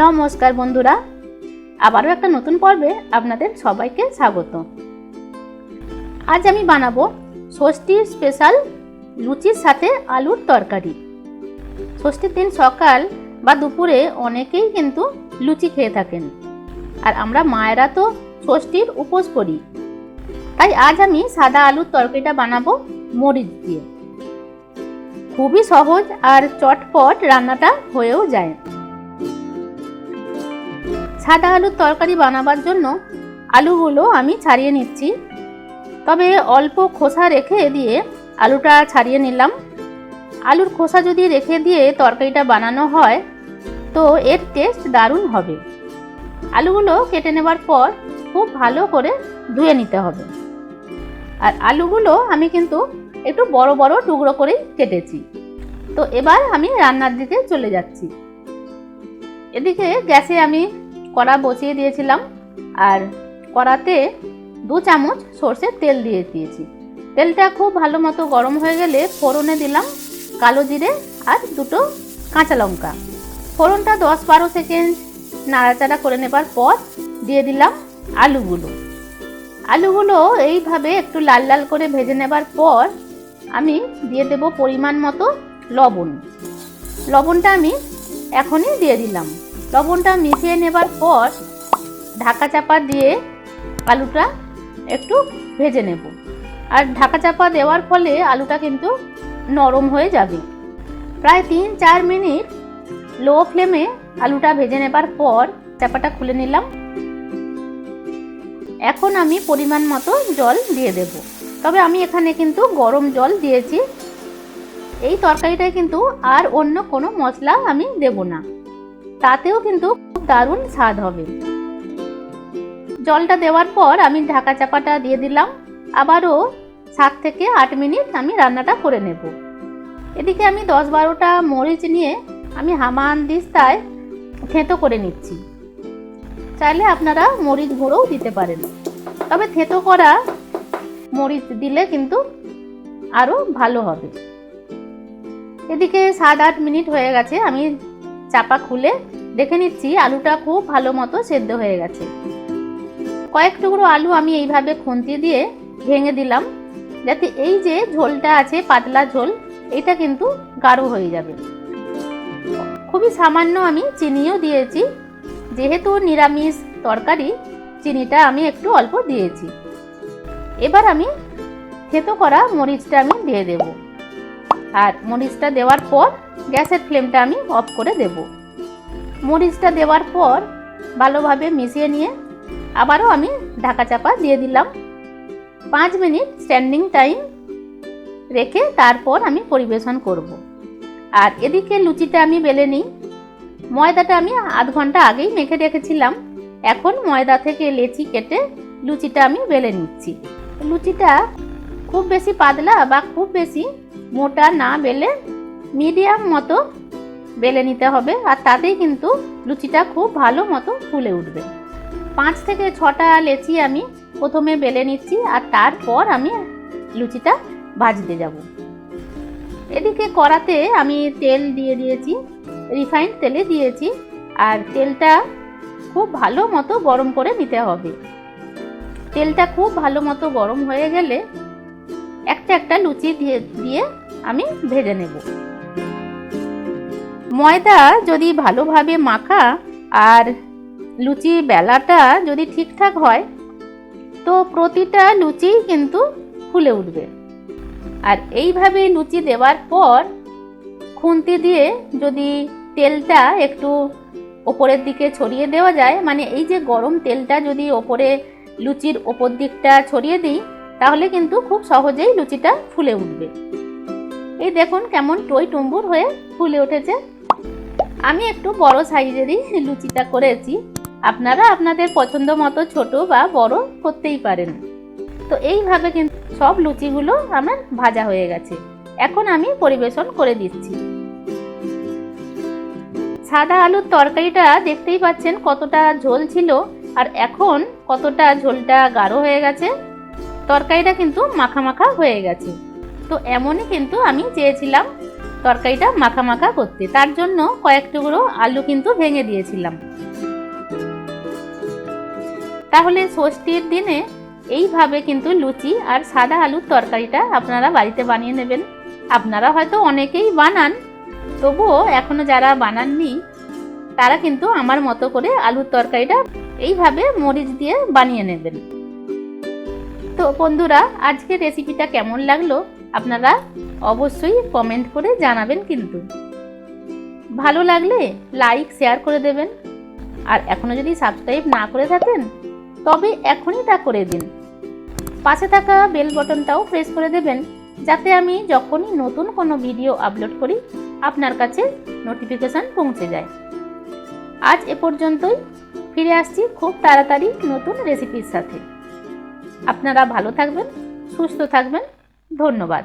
নমস্কার বন্ধুরা, আবারও একটা নতুন পর্বে আপনাদের সবাইকে স্বাগত। আজ আমি বানাবো ষষ্ঠীর স্পেশাল লুচির সাথে আলুর তরকারি। ষষ্ঠীর দিন সকাল বা দুপুরে অনেকেই কিন্তু লুচি খেয়ে থাকেন। আর আমরা মায়েরা তো ষষ্ঠীর উপোস করি। তাই আজ আমি সাদা আলুর তরকারিটা বানাবো মরিচ দিয়ে। খুবই সহজ আর চটপট রান্নাটা হয়েও যায়। সাদা আলুর তরকারি বানাবার জন্য আলুগুলো আমি ছাড়িয়ে নিচ্ছি। তবে অল্প খোসা রেখে দিয়ে আলুটা ছাড়িয়ে নিলাম। আলুর খোসা যদি রেখে দিয়ে তরকারিটা বানানো হয়, তো এর টেস্ট দারুণ হবে। আলুগুলো কেটে নেবার পর খুব ভালো করে ধুয়ে নিতে হবে। আর আলুগুলো আমি কিন্তু একটু বড় বড় টুকরো করেই কেটেছি। তো এবার আমি রান্নার দিকে চলে যাচ্ছি। এদিকে গ্যাসে আমি কড়া বসিয়ে দিয়েছিলাম আর কড়াতে দু চামচ সর্ষের তেল দিয়ে দিয়েছি। তেলটা খুব ভালো মতো গরম হয়ে গেলে ফোড়নে দিলাম কালো জিরে আর দুটো কাঁচা লঙ্কা। ফোড়নটা দশ বারো সেকেন্ড নাড়াচাড়া করে নেবার পর দিয়ে দিলাম আলুগুলো। আলুগুলো এইভাবে একটু লাল লাল করে ভেজে নেবার পর আমি দিয়ে দেব পরিমাণ মতো লবণ। লবণটা আমি এখনই দিয়ে দিলাম। লবণটা মিশিয়ে নেবার পর ঢাকা চাপা দিয়ে আলুটা একটু ভেজে নেব। আর ঢাকা চাপা দেওয়ার ফলে আলুটা কিন্তু নরম হয়ে যাবে। প্রায় তিন চার মিনিট লো ফ্লেমে আলুটা ভেজে নেবার পর চাপাটা খুলে নিলাম। এখন আমি পরিমাণ মতো জল দিয়ে দেব। তবে আমি এখানে কিন্তু গরম জল দিয়েছি। এই তরকারিটায় কিন্তু আর অন্য কোনো মশলা আমি দেব না। তাতেও কিন্তু খুব দারুণ স্বাদ হবে। জলটা দেওয়ার পর আমি ঢাকা চাপাটা দিয়ে দিলাম। আবারও সাত থেকে আট মিনিট আমি রান্নাটা করে নেব। এদিকে আমি দশ বারোটা মরিচ নিয়ে আমি হামান দিস্তায় থেঁতো করে নিচ্ছি। চাইলে আপনারা মরিচ গুঁড়োও দিতে পারেন। তবে থেঁতো করা মরিচ দিলে কিন্তু আরও ভালো হবে। এদিকে সাত আট মিনিট হয়ে গেছে, আমি চাপা খুলে দেখে নিচ্ছি আলুটা খুব ভালো মতো সেদ্ধ হয়ে গেছে। কয়েক টুকরো আলু আমি এইভাবে খুন্তি দিয়ে ভেঙে দিলাম, যাতে এই যে ঝোলটা আছে, পাতলা ঝোল, এটা কিন্তু গাঢ় হয়ে যাবে। খুবই সামান্য আমি চিনিও দিয়েছি, যেহেতু নিরামিষ তরকারি, চিনিটা আমি একটু অল্প দিয়েছি। এবার আমি থেতো করা মরিচটা আমি দিয়ে দেব। আর মরিচটা দেওয়ার পর গ্যাসের ফ্লেমটা আমি অফ করে দেব। মরিচটা দেওয়ার পর ভালোভাবে মিশিয়ে নিয়ে আবারও আমি ঢাকা চাপা দিয়ে দিলাম। পাঁচ মিনিট স্ট্যান্ডিং টাইম রেখে তারপর আমি পরিবেশন করব। আর এদিকে লুচিটা আমি বেলে নিই। ময়দাটা আমি আধ ঘণ্টা আগেই মেখে রেখেছিলাম। এখন ময়দা থেকে লেচি কেটে লুচিটা আমি বেলে নিচ্ছি। লুচিটা খুব বেশি পাতলা বা খুব বেশি মোটা না বেলে মিডিয়াম মতো বেলে নিতে হবে আর তাতেই কিন্তু লুচিটা খুব ভালো মতো ফুলে উঠবে। পাঁচ থেকে ছটা লেচি আমি প্রথমে বেলে নিচ্ছি আর তারপর আমি লুচিটা ভাজতে যাব। এদিকে কড়াতে আমি তেল দিয়ে দিয়েছি, রিফাইন্ড তেলে দিয়েছি আর তেলটা খুব ভালো মতো গরম করে নিতে হবে। তেলটা খুব ভালো মতো গরম হয়ে গেলে একটা একটা লুচি দিয়ে দিয়ে আমি ভেজে নেব। ময়দা যদি ভালোভাবে মাখা আর লুচি বেলাটা যদি ঠিকঠাক হয়, তো প্রতিটা লুচি কিন্তু ফুলে উঠবে। আর এইভাবে লুচি দেওয়ার পর খুন্তি দিয়ে যদি তেলটা একটু ওপরের দিকে ছড়িয়ে দেওয়া যায় মানে এই যে গরম তেলটা যদি ওপরে লুচির ওপর দিকটা ছড়িয়ে দিই, তাহলে কিন্তু খুব সহজেই লুচিটা ফুলে উঠবে। এই দেখুন কেমন টই টুম্বুর হয়ে ফুলে উঠেছে। আমি একটু বড় সাইজেরই লুচিটা করেছি। আপনারা আপনাদের পছন্দ মতো ছোট বা বড় করতেই পারেন। তো এইভাবে কিন্তু সব লুচিগুলো আমার ভাজা হয়ে গেছে। এখন আমি পরিবেশন করে দিচ্ছি। সাদা আলুর তরকারিটা দেখতেই পাচ্ছেন কতটা ঝোল ছিল আর এখন কতটা ঝোলটা গাঢ় হয়ে গেছে। তরকারিটা কিন্তু মাখা মাখা হয়ে গেছে। তো এমনই কিন্তু আমি চেয়েছিলাম তরকারিটা মাখা মাখা করতে। তার জন্য কয়েক টুকরো আলু কিন্তু ভেঙে দিয়েছিলাম। তাহলে ষষ্ঠীর দিনে এইভাবে কিন্তু লুচি আর সাদা আলুর তরকারিটা আপনারা বাড়িতে বানিয়ে নেবেন। আপনারা হয়তো অনেকেই বানান, তবুও এখনও যারা বানাননি, তারা কিন্তু আমার মতো করে আলুর তরকারিটা এইভাবে মরিচ দিয়ে বানিয়ে নেবেন। তো বন্ধুরা, আজকের রেসিপিটা কেমন লাগল? আপনারা অবশ্যই কমেন্ট করে জানাবেন কিন্তু। ভালো লাগলে লাইক শেয়ার করে দেবেন। আর এখনও যদি সাবস্ক্রাইব না করে থাকেন, তবে এখনই তা করে দিন। পাশে থাকা বেল বটনটাও প্রেস করে দেবেন, যাতে আমি যখনই নতুন কোনো ভিডিও আপলোড করি, আপনার কাছে নোটিফিকেশান পৌঁছে যায়। আজ এ পর্যন্তই। ফিরে আসছি খুব তাড়াতাড়ি নতুন রেসিপির সাথে। আপনারা ভালো থাকবেন, সুস্থ থাকবেন। ধন্যবাদ।